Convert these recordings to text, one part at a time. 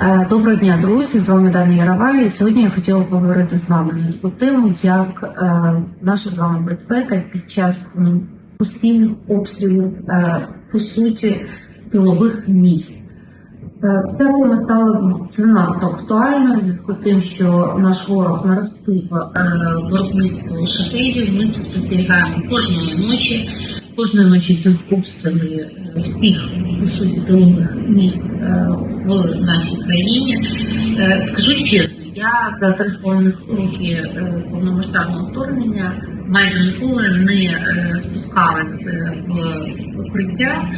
Е, Доброго дня, друзі! З вами Даня Ярова. Сьогодні я хотіла поговорити з вами на таку тему, як е, наша з вами безпека під час ну, постійних обстрілів, е, по суті, тилових міст. Е, Ця тема стала ну, це надто актуальною в зв'язку з тим, що наш ворог наростив виробництво шахедів. Ми це спостерігаємо кожної ночі. Кожної ночі йдуть обстріли е, всіх по суті тилових міст е, в нашій країні. Е, Скажу чесно, я за три з половиною роки повномасштабного вторгнення майже ніколи не спускалась е, в укриття.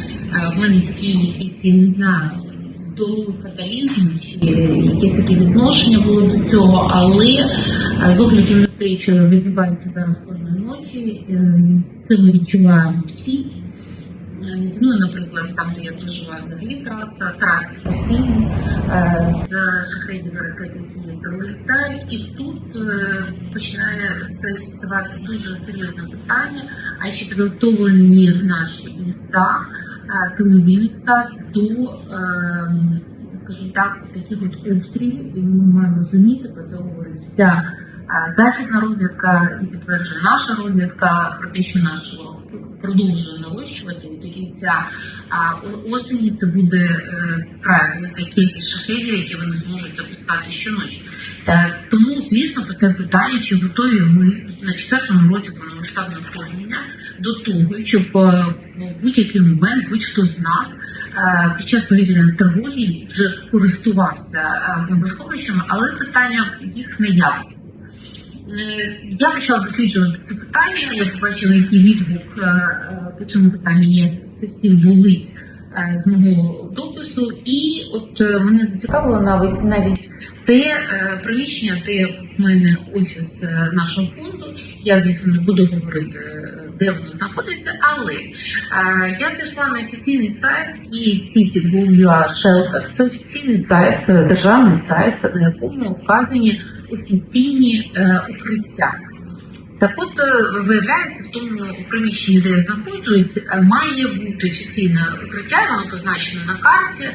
В мене такий якийсь, я не знаю, здоровий фаталізм чи якесь таке відношення було до цього, але з огляду на те, що відбувається зараз кожної ночі, е, це ми відчуваємо всі. Е, Існує, наприклад, там, де я проживаю, взагалі траса, трафік постійний е, з шахедів і ракет, які прилітають, і тут починає ставати дуже серйозне питання, а чи підготовлені наші міста, тилові міста до, скажімо так, таких от обстрілів, і ми маємо розуміти, про це говорить вся західна розвідка і підтверджує наша розвідка про те, що наш продовжує нарощувати до кінця осені це буде е, вкрай велика кількість шахедів, які вони зможуть запускати щоночі. Е, тому, звісно, постає питання, чи готові ми на четвертому році повномасштабного вторгнення до того, щоб е, в будь-який момент будь-хто з нас е, під час повітряної тривоги вже користувався е, бомбосховищами, але питання в їх наявності. Е, Я почала досліджувати це питання. Я побачила, який відгук е, е, по цьому питанню є. Це всім болить з мого допису. І от мене зацікавило навіть навіть те приміщення, де в мене офіс нашого фонду. Я, звісно, не буду говорити, де воно знаходиться, але я зайшла на офіційний сайт KievCity.gov.ua Shelter. Це офіційний сайт, державний сайт, на якому вказані офіційні е, укриття. Так от е, виявляється, в тому приміщенні, де я знаходжусь, е, має бути офіційне укриття, воно позначено на карті.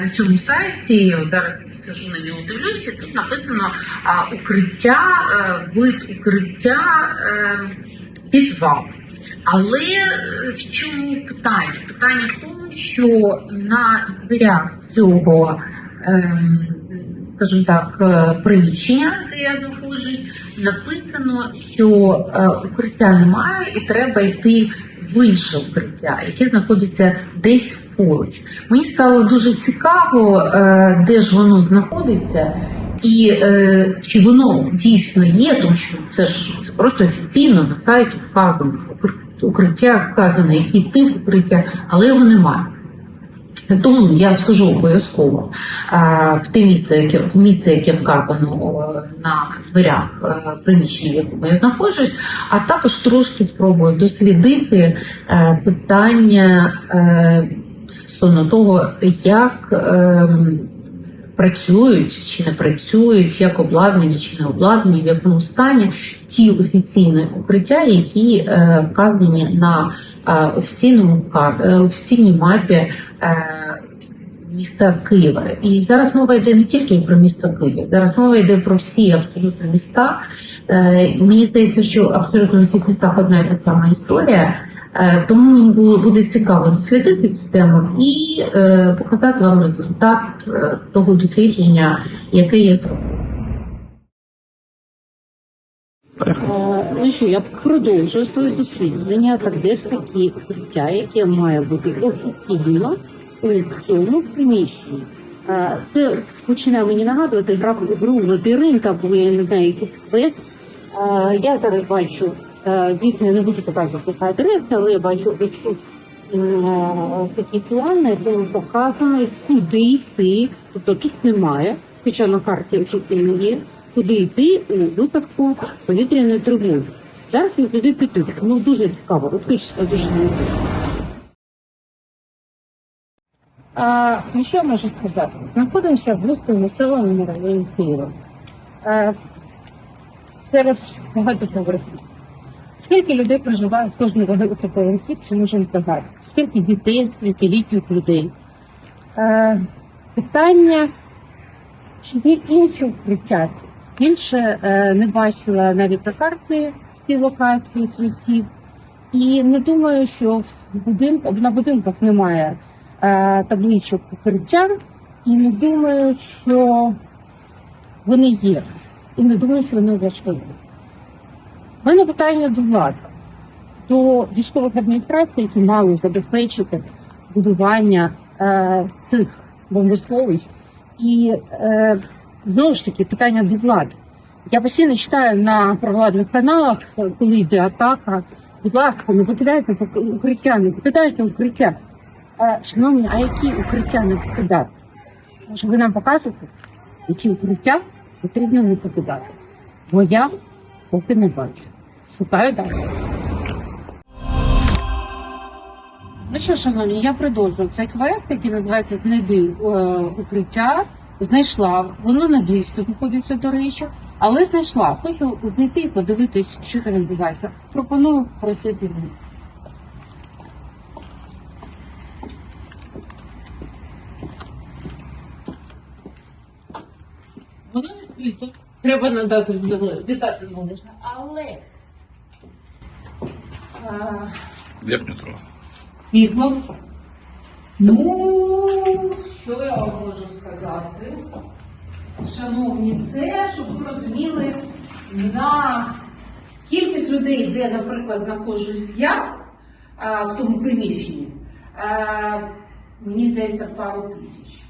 На цьому сайті, от зараз сижу на нього дивлюся, тут написано укриття, е, вид укриття е, підвал. Але е, в чому питання? Питання в тому, що на дверях цього, ем, скажімо так, е, приміщення, де я знаходжусь, написано, що е, укриття немає, і треба йти в інше укриття, яке знаходиться десь поруч. Мені стало дуже цікаво, е, де ж воно знаходиться. І е, чи воно дійсно є, тому що це ж просто офіційно на сайті вказано укр- укриття, вказано, який тип укриття, але його немає. Тому я скажу обов'язково е, в те місце, яке в місце, яке вказано на дверях е, приміщення, в якому я знаходжусь, а також трошки спробую дослідити е, питання стосовно того, як е, працюють чи не працюють, як обладнані чи не обладнані, в якому стані ті офіційні укриття, які вказані на офіційному офіційній мапі міста Києва. І зараз мова йде не тільки про місто Київ, зараз мова йде про всі абсолютно міста. Е, Мені здається, що абсолютно у всіх містах одна і та сама історія. Е, Тому мені було буде цікаво дослідити цю тему і е, показати вам результат е, того дослідження, яке зробила. Е, Ну що, я продовжую своє дослідження, так де ж такі укриття, яке має бути офіційно цьому приміщенні. Е, Це починає мені нагадувати гру лабіринт або я не знаю, якийсь квест. Я зараз бачу, звісно, я не буду показувати яка адреса, але я бачу ось тут м, е, такий план, на якому показано, куди йти. Тобто тут немає, хоча на карті офіційно є, куди йти у випадку повітряної тривоги. Зараз я туди піду. Ну дуже цікаво, от дуже знайти. А, ну що я можу сказати? Знаходимося в густо населеному районі Києва. А, серед багатоповерхів. Скільки людей проживає в кожній багатоповерхівці, можемо здогадати. Скільки дітей, скільки літніх людей. Е, питання Чи є інші укриття? Більше е, не бачила навіть на карті в цій локації укриттів. І не думаю, що в будинку, на будинках немає е, табличок укриття, і не думаю, що вони є. І не думаю, що вони важливі. У мене питання до влади, до військових адміністрацій, які мали забезпечити будування е, цих бомбосховищ. І е, знову ж таки питання до влади. Я постійно читаю на провладних каналах, е, коли йде атака. Будь ласка, не покидайте укриття, не покидайте укриття. Шановні, а які укриття не покидати? Може, ви нам покажете, які укриття потрібно не покидати? Бо я поки не бачу. Шукаю далі. Ну що, шановні, я продовжую цей квест, який називається Знайди е, укриття. Знайшла, воно не близько знаходиться, до речі, але знайшла. Хочу знайти і подивитись, що там відбувається. Пропоную пройти зі мною. Воно відкрито. Треба надати віддати належне, але трохи. світло. Ну, що я вам можу сказати? Шановні, це, щоб ви розуміли, на кількість людей, де, наприклад, знаходжусь я а, в тому приміщенні, а, мені здається, пару тисяч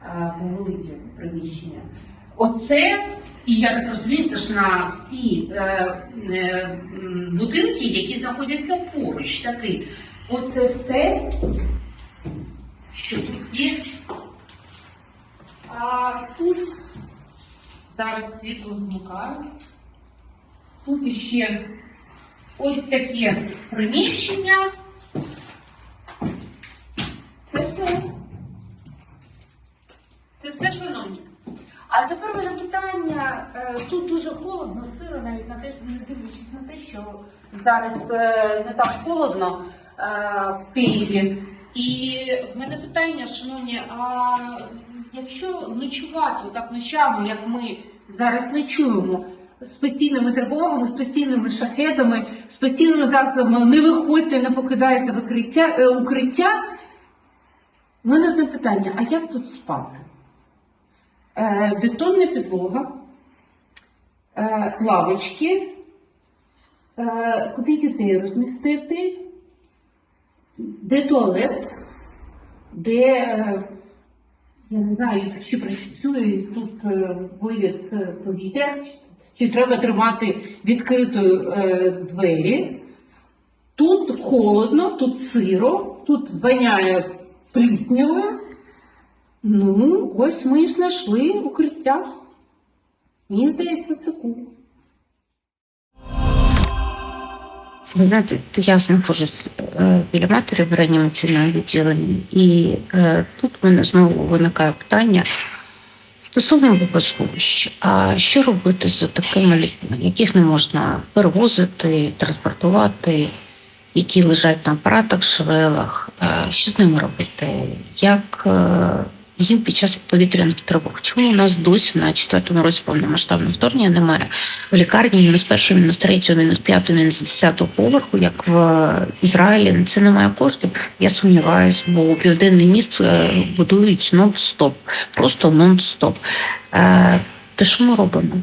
а, по велике приміщення. Оце, і я так розумію, це ж на всі е, е, будинки, які знаходяться поруч таки. Оце все, що тут є. А тут зараз світло вмикаю. Тут іще ось таке приміщення. Це все. Це все, шановні. А тепер у мене питання. Е, Тут дуже холодно, сиро, навіть на те, не дивлячись на те, що зараз е, не так холодно е, в Києві. І в мене питання, шановні, а якщо ночувати так ночами, як ми зараз ночуємо, з постійними тривогами, з постійними шахедами, з постійними закликами не виходьте, не покидайте викриття, укриття. У мене одне питання: а як тут спати? Е, бетонна підлога, е, лавочки, е, куди дітей розмістити, де туалет, де, я не знаю, чи працює тут вивід повітря, чи треба тримати відкритою двері. Тут холодно, тут сиро, тут воняє пліснявою. Ну, ось ми і знайшли укриття. Мені здається, це кул. Ви знаєте, то я знаходжусь е, біля матері в реанімаційному відділенні, і е, тут в мене знову виникає питання стосовно бомбосховищ. А що робити з такими людьми, яких не можна перевозити, транспортувати, які лежать на апаратах, швелах? Е, Що з ними робити? Як е, їм під час повітряних тривог? Чому у нас досі на четвертому році повномасштабного вторгнення немає в лікарні мінус першого, мінус третього, мінус п'ятого, мінус десятого поверху, як в Ізраїлі, це немає коштів. Я сумніваюся, бо південний міст е, будують нон-стоп, просто нон-стоп. Е, Те, що ми робимо?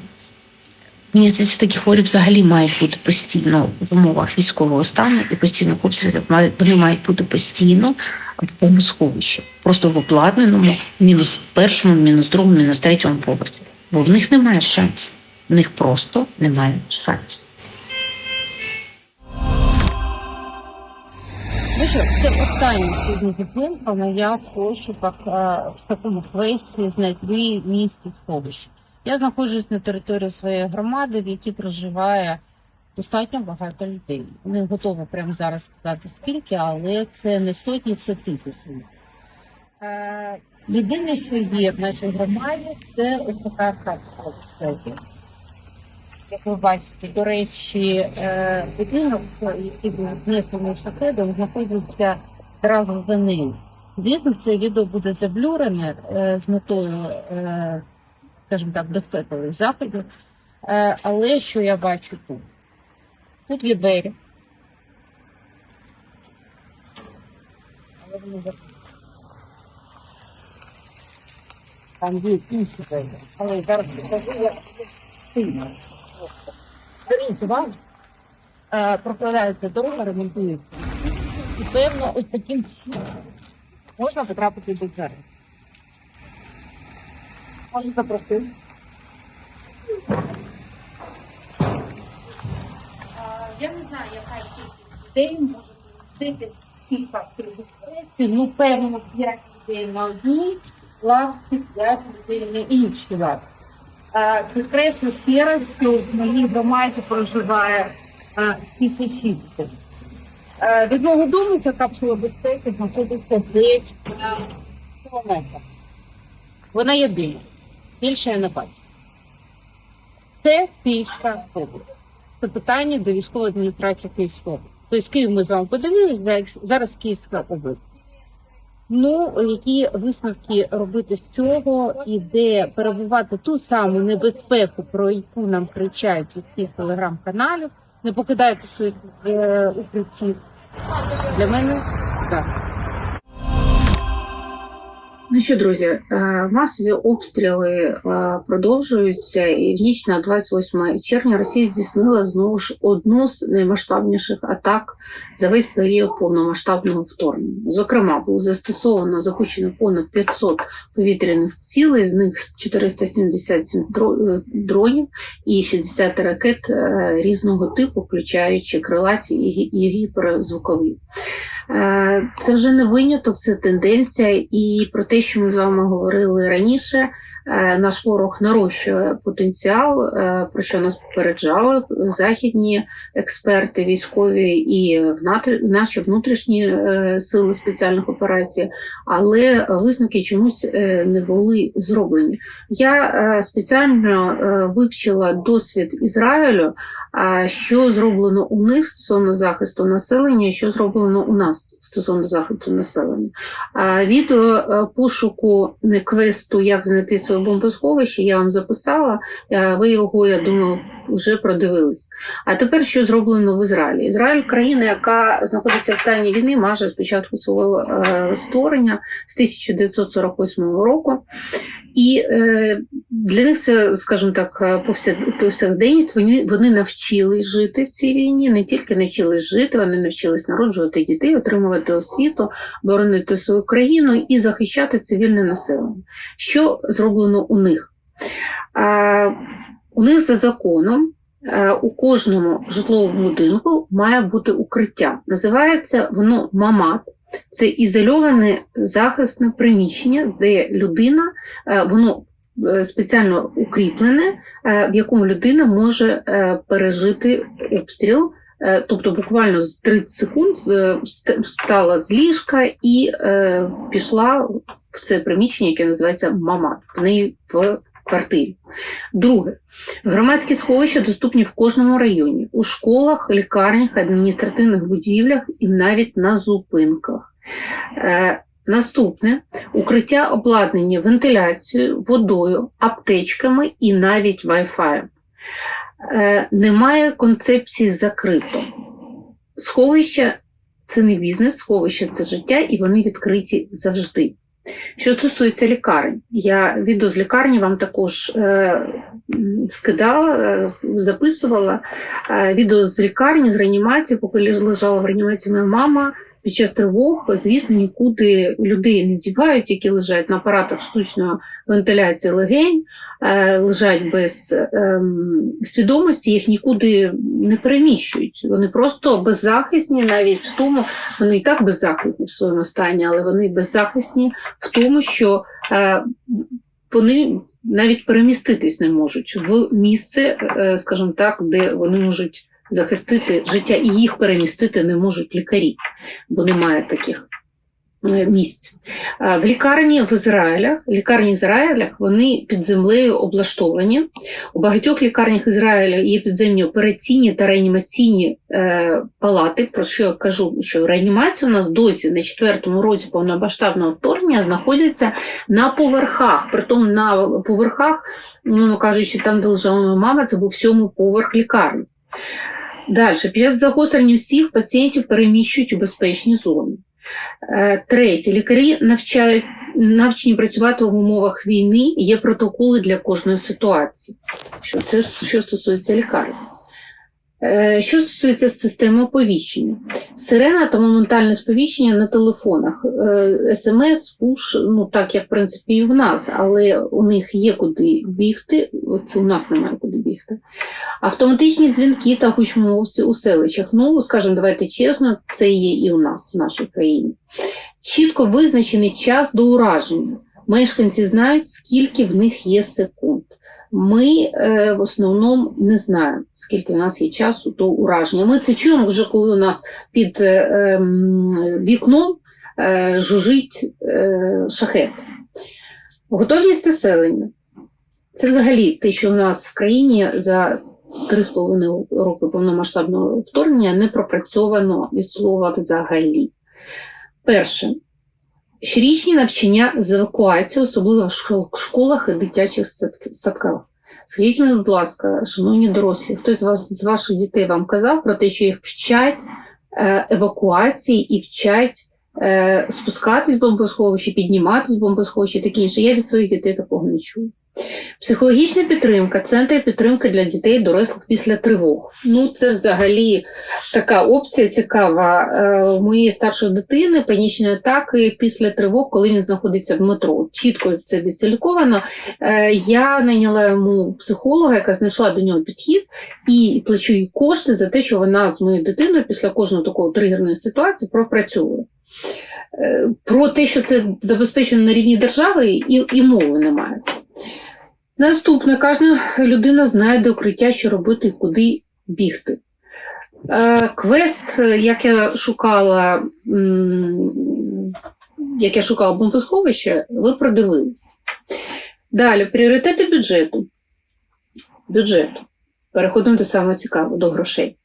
Мені здається, такі хворі взагалі мають бути постійно в умовах військового стану і постійних обстрілів вони мають бути постійно в бомбосховищі, просто в обладнаному мінус першому, мінус другому, мінус третьому поверсі. Бо в них немає шансів. В них просто немає шансів. Ну що, це остання сьогодні зупинка моя в пошуках е, в такому квесті знайти місце сховища. Я знаходжусь на території своєї громади, в якій проживає достатньо багато людей. Не готова прямо зараз сказати скільки, але це не сотні, це тисячі. Е, Єдине, що є в нашій громаді, це ось така хатка. Як ви бачите, до речі, е, будинок, який був знесений шахедом, знаходиться одразу за ним. Звісно, це відео буде заблюрене е, з метою скажімо так, безпекових заходів. Е, Але що я бачу тут? Тут є двері. Але вони закриті. Там є інші двері. Але зараз покажу, як сильно. Зверніть увагу, е, прокладається дорога, ремонтується. І певно, ось таким чином можна потрапити до церкви. Можу запросити. Я не знаю, яка кількість людей може помістити кілька безпеці. Ну, певно, 5 людей на одній лавці, 5 людей на іншій лавці. Підкреслю ще раз, що в моїй громаді проживає тисячі Від мого дому ця капсула безпеки знаходиться десь на кілометр. Вона єдина. Більше не бачу. Це Київська область. Це питання до військової адміністрації Київської області. Тобто Київ ми з вами подивилися, зараз Київська область. Ну, які висновки робити з цього і де перебувати ту саму небезпеку, про яку нам кричають усіх телеграм-каналів, не покидайте своїх е, укриттів. Для мене так. Ну що, друзі, е, масові обстріли е, продовжуються, і в ніч на 28 червня Росія здійснила знову ж одну з наймасштабніших атак за весь період повномасштабного вторгнення. Зокрема, було застосовано запущено понад 500 повітряних цілей, з них 477 дро- е, дронів і 60 ракет е, різного типу, включаючи крилаті і гіперзвукові. Е, Це вже не виняток, це тенденція. І про те, що ми з вами говорили раніше, наш ворог нарощує потенціал, е, про що нас попереджали західні експерти, військові і наші внутрішні е, сили спеціальних операцій, але висновки чомусь е, не були зроблені. Я е, спеціально е, вивчила досвід Ізраїлю, що зроблено у них стосовно захисту населення, що зроблено у нас стосовно захисту населення. А відео пошуку квесту Як знайти своє бомбосховище я вам записала. Е, Ви його, я думаю, вже продивились. А тепер що зроблено в Ізраїлі? Ізраїль країна, яка знаходиться в стані війни майже з початку свого е, створення з 1948 року. І е, для них це, скажімо так, е, повсякденність. Вони, вони навчились жити в цій війні, не тільки навчились жити, вони навчились народжувати дітей, отримувати освіту, боронити свою країну і захищати цивільне населення. Що зроблено у них? А, у них за законом е, у кожному житловому будинку має бути укриття. Називається воно мамат. Це ізольоване захисне приміщення, де людина, е, воно е, спеціально укріплене, е, в якому людина може пережити обстріл. Тобто буквально з 30 секунд встала з ліжка і пішла в це приміщення, яке називається мамат, в неї в квартирі. Друге, громадські сховища доступні в кожному районі, у школах, лікарнях, адміністративних будівлях і навіть на зупинках. Е, Наступне укриття обладнані вентиляцією, водою, аптечками і навіть Wi-Fi. Е, Немає концепції закрито. Сховища це не бізнес, сховища це життя, і вони відкриті завжди. Що стосується лікарень, я відео з лікарні вам також е, скидала, е, записувала е, відео з лікарні, з реанімації, поки лежала в реанімації моя мама. Під час тривог, звісно, нікуди людей не дівають, які лежать на апаратах штучної вентиляції легень, лежать без ем, свідомості, їх нікуди не переміщують. Вони просто беззахисні, навіть в тому, вони і так беззахисні в своєму стані, але вони беззахисні в тому, що е, вони навіть переміститись не можуть в місце, е, скажімо так, де вони можуть захистити життя, і їх перемістити не можуть лікарі, бо немає таких е, місць. Е, В лікарні в Ізраїлях, лікарні Ізраїлях вони під землею облаштовані. У багатьох лікарнях Ізраїля є підземні операційні та реанімаційні е, палати. Про що я кажу, що реанімація у нас досі на четвертому році повномасштабного вторгнення знаходиться на поверхах. Притом на поверхах, ну кажучи, там, де лежала моя мама, це був сьомий поверх лікарні. Далі, під час загострення всіх пацієнтів переміщують у безпечні зони. Е, Третє, лікарі навчають навчені працювати в умовах війни. Є протоколи для кожної ситуації. Що це що стосується лікарні. Е, Що стосується системи оповіщення, сирена та моментальне сповіщення на телефонах, Е, смс, пуш, ну так як в принципі і в нас, але у них є куди бігти. Це у нас немає куди бігти. Автоматичні дзвінки та гучномовці у селищах. Ну, скажімо, давайте чесно, це є і у нас в нашій країні. Чітко визначений час до ураження. Мешканці знають, скільки в них є секунд. Ми е, в основному не знаємо, скільки в нас є часу до ураження. Ми це чуємо вже, коли у нас під е, ем, вікном е, жужить е, шахет. Готовність населення. Це взагалі те, що в нас в країні за 3,5 роки повномасштабного вторгнення не пропрацьовано від слова взагалі. Перше, щорічні навчання з евакуації, особливо в школах і дитячих садках. Скажіть мені, будь ласка, шановні дорослі, хтось з вас з ваших дітей вам казав про те, що їх вчать е, евакуації і вчать е, спускатись з бомбосховища, підніматись з бомбосховище, таке інше. Я від своїх дітей такого не чую. Психологічна підтримка, центри підтримки для дітей дорослих після тривог. Ну, це взагалі така опція цікава. Е, У моєї старшої дитини панічні атаки після тривог, коли він знаходиться в метро. Чітко це відціліковано. Е, Я найняла йому психолога, яка знайшла до нього підхід, і плачу їй кошти за те, що вона з моєю дитиною після кожного такого тригерної ситуації пропрацьовує. Е, Про те, що це забезпечено на рівні держави, і, і мови немає. Наступне, кожна людина знає, де укриття, що робити і куди бігти. Е, Квест, як я шукала, як я шукала бомбосховище, ви продивились. Далі, пріоритети бюджету. Бюджету. Переходимо до самого цікавого, до грошей.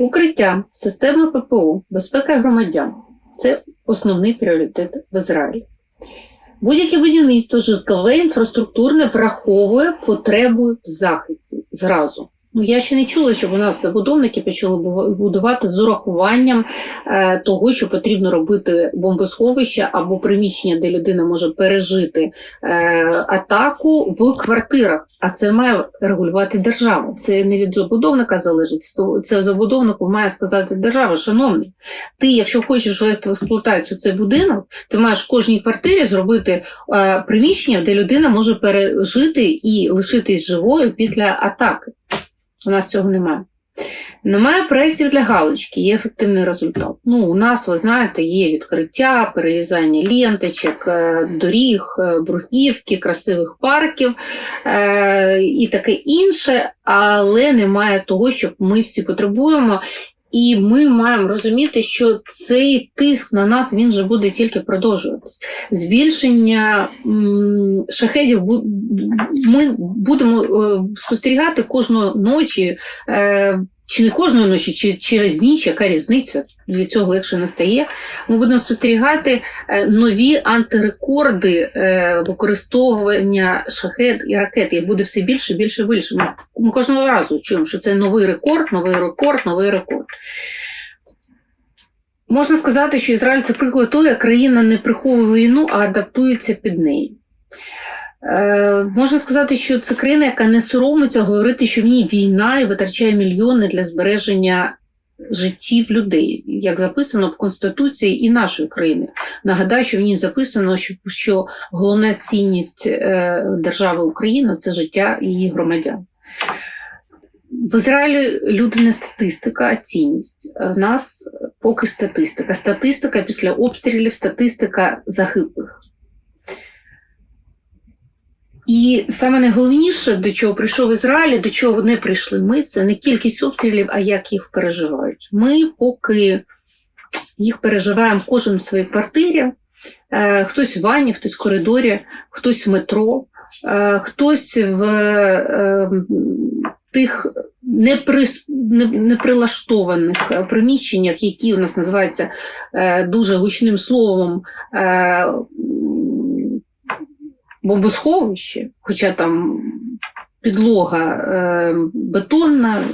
Укриття, система ППО, безпека громадян це основний пріоритет в Ізраїлі. Будь-яке будівництво житлове інфраструктурне враховує потребу в захисті зразу. Ну, я ще не чула, щоб у нас забудовники почали бу- будувати з урахуванням е, того, що потрібно робити бомбосховище або приміщення, де людина може пережити е, атаку в квартирах. А це має регулювати держава. Це не від забудовника залежить. Це- забудовнику має сказати держава, шановний. Ти, якщо хочеш ввести в експлуатацію цей будинок, ти маєш в кожній квартирі зробити е, приміщення, де людина може пережити і лишитись живою після атаки. У нас цього немає. Немає проєктів для галочки, є ефективний результат. Ну, у нас, ви знаєте, є відкриття, перерізання ленточок, е, доріг, е, бруківки, красивих парків е, і таке інше, але немає того, що ми всі потребуємо. І ми маємо розуміти, що цей тиск на нас він же буде тільки продовжуватись. Збільшення шахедів ми будемо е, спостерігати кожної ночі, е, чи не кожної ночі, чи через ніч, яка різниця від цього легше не стає. Ми будемо спостерігати е, нові антирекорди е, використовування шахет і ракет. Їх буде все більше, більше, більше. Ми, ми кожного разу чуємо, що це новий рекорд, новий рекорд, новий рекорд. Можна сказати, що Ізраїль це приклад того, як країна не приховує війну, а адаптується під неї. Е, можна сказати, що це країна, яка не соромиться говорити, що в ній війна і витрачає мільйони для збереження життів людей, як записано в Конституції і нашої країни. Нагадаю, що в ній записано, що, що головна цінність е, держави Україна це життя її громадян. В Ізраїлі люди не статистика, а цінність. В нас поки статистика. Статистика після обстрілів, статистика загиблих. І саме найголовніше, до чого прийшов Ізраїль, до чого не прийшли ми, це не кількість обстрілів, а як їх переживають. Ми поки їх переживаємо кожен в своїй квартирі. Е, Хтось в ванні, хтось в коридорі, хтось в метро, е, хтось в е, тих неприлаштованих приміщеннях, які у нас називаються дуже гучним словом бомбосховище, хоча там підлога е, бетонна,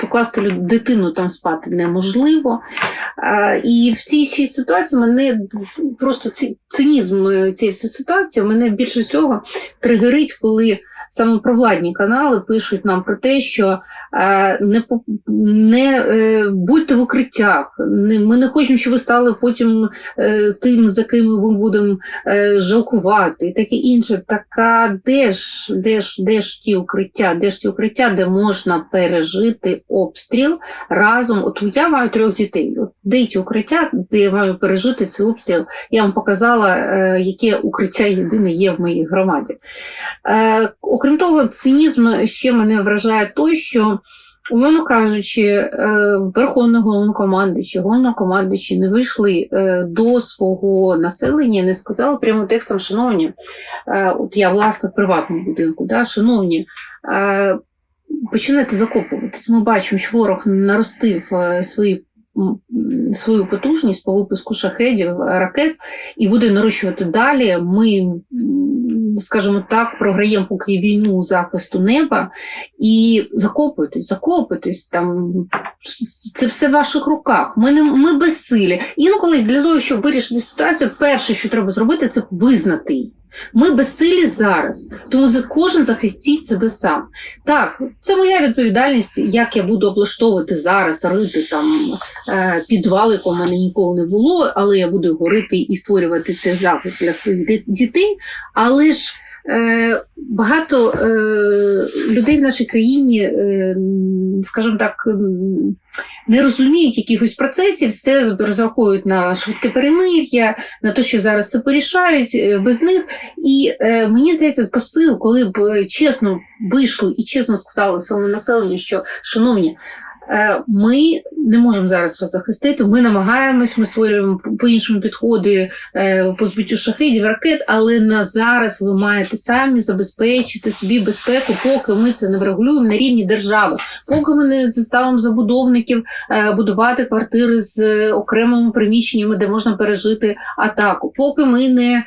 покласти дитину там спати неможливо. Е, і в цій ситуації мене просто ці, цинізм е, цієї ситуації мене більше всього тригерить, коли саме провладні канали пишуть нам про те, що не, не е, будьте в укриттях. Ми не хочемо, щоб ви стали потім е, тим, за ким ми будемо е, жалкувати, і таке інше. Така де ж, де ж, де ж ті укриття, де ж ті укриття, де можна пережити обстріл разом. От я маю трьох дітей. От де укриття, де я маю пережити цей обстріл? Я вам показала, е, яке укриття єдине є в моїй громаді. Е, окрім того, цинізм ще мене вражає той, що. Умовно кажучи, е, верховний головнокомандуючий, головнокомандуючі не вийшли до свого населення, не сказали прямо текстом, шановні, от я власник приватного будинку, да, шановні, починайте закопуватись. Ми бачимо, що ворог наростив свої. Свою потужність по випуску шахедів, ракет і буде нарощувати далі. Ми, скажімо так, програємо поки війну захисту неба і закопуйтесь, закопуйтесь там. Це все в ваших руках. Ми не ми безсилі. Інколи для того, щоб вирішити ситуацію, перше, що треба зробити, це визнати її. Ми безсилі зараз, тому кожен захистіть себе сам. Так, це моя відповідальність, як я буду облаштовувати зараз, рити там е, підвал, якого в мене ніколи не було, але я буду горити і створювати цей захист для своїх дітей. Але ж багато е, людей в нашій країні, е, скажімо так, не розуміють якихось процесів, все розраховують на швидке перемир'я, на те, що зараз все порішають е, без них. І е, мені здається, посил, коли б е, чесно вийшли і чесно сказали своєму населенню, що шановні. Е, Ми не можемо зараз вас захистити. Ми намагаємось, ми створюємо по-іншому підходи е, по збиттю шахидів, ракет, але на зараз ви маєте самі забезпечити собі безпеку, поки ми це не врегулюємо на рівні держави, поки ми не заставимо забудовників е, будувати квартири з окремими приміщеннями, де можна пережити атаку, поки ми не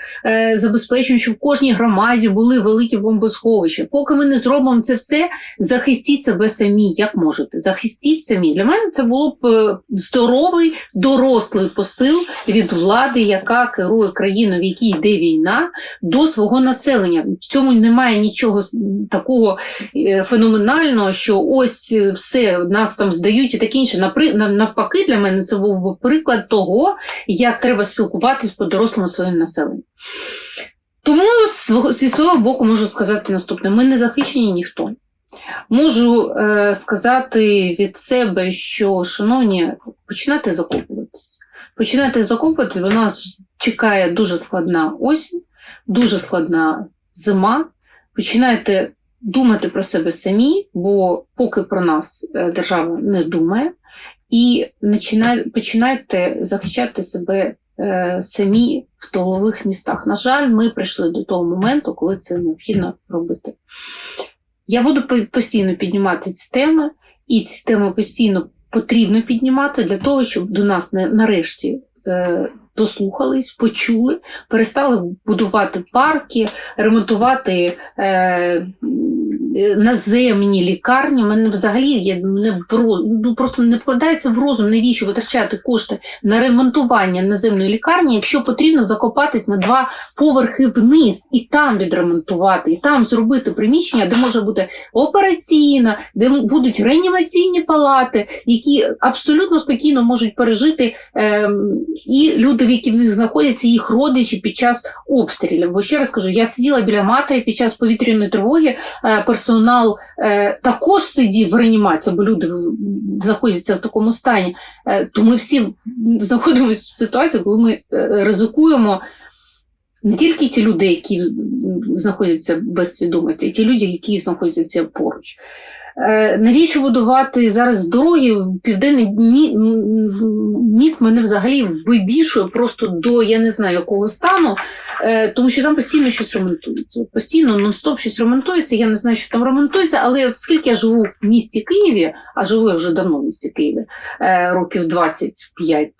забезпечуємо, щоб в кожній громаді були великі бомбосховища, поки ми не зробимо це все, захистіть себе самі, як можете. Захистіть самі. Для мене це було б е, здоровий, дорослий посил від влади, яка керує країною, в якій йде війна, до свого населення. В цьому немає нічого такого е, феноменального, що ось е, все нас там здають і таке інше. Навпаки, для мене це був би приклад того, як треба спілкуватись по-дорослому зі своїм населенням. Тому зі свого боку можу сказати наступне: ми не захищені ніхто. Можу е, сказати від себе, що, шановні, починайте закопуватись. Починайте закопуватись, бо нас чекає дуже складна осінь, дуже складна зима. Починайте думати про себе самі, бо поки про нас е, держава не думає, і починайте захищати себе е, самі в тилових містах. На жаль, ми прийшли до того моменту, коли це необхідно робити. Я буду постійно піднімати ці теми, і ці теми постійно потрібно піднімати для того, щоб до нас не- нарешті е, дослухались, почули, перестали будувати парки, ремонтувати е, наземні лікарні. Мене взагалі є мене в роз... ну, просто не вкладається в розум, навіщо витрачати кошти на ремонтування наземної лікарні, якщо потрібно закопатись на два поверхи вниз і там відремонтувати, і там зробити приміщення, де може бути операційна, де будуть реанімаційні палати, які абсолютно спокійно можуть пережити ем, і люди, в які в них знаходяться, їх родичі під час обстрілів. Бо ще раз кажу, я сиділа біля матері під час повітряної тривоги, е, персонал е, також сидів в реанімації, бо люди знаходяться в такому стані. Е, то ми всі знаходимося в ситуації, коли ми е, ризикуємо. Не тільки ті люди, які знаходяться без свідомості, а ті люди, які знаходяться поруч. Е, Навіщо будувати зараз дороги? Південний міст мене взагалі вибішує просто до я не знаю якого стану, е, тому що там постійно щось ремонтується. Постійно нон-стоп щось ремонтується. Я не знаю, що там ремонтується, але оскільки я живу в місті Києві, а живу я вже давно в місті Києві, е, років 25,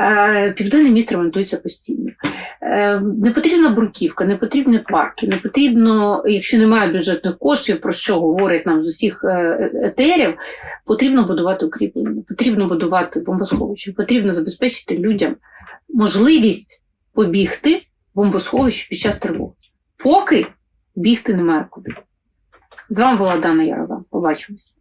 е, південний міст ремонтується постійно. Е, Не потрібна бруківка, не потрібні парки, не потрібно, якщо немає бюджетних коштів, про що говорять нам з усіх е, етерів, потрібно будувати укріплення, потрібно будувати бомбосховища, потрібно забезпечити людям можливість побігти в бомбосховище під час тривоги. Поки бігти немає куди. З вами була Дана Ярова. Побачимось.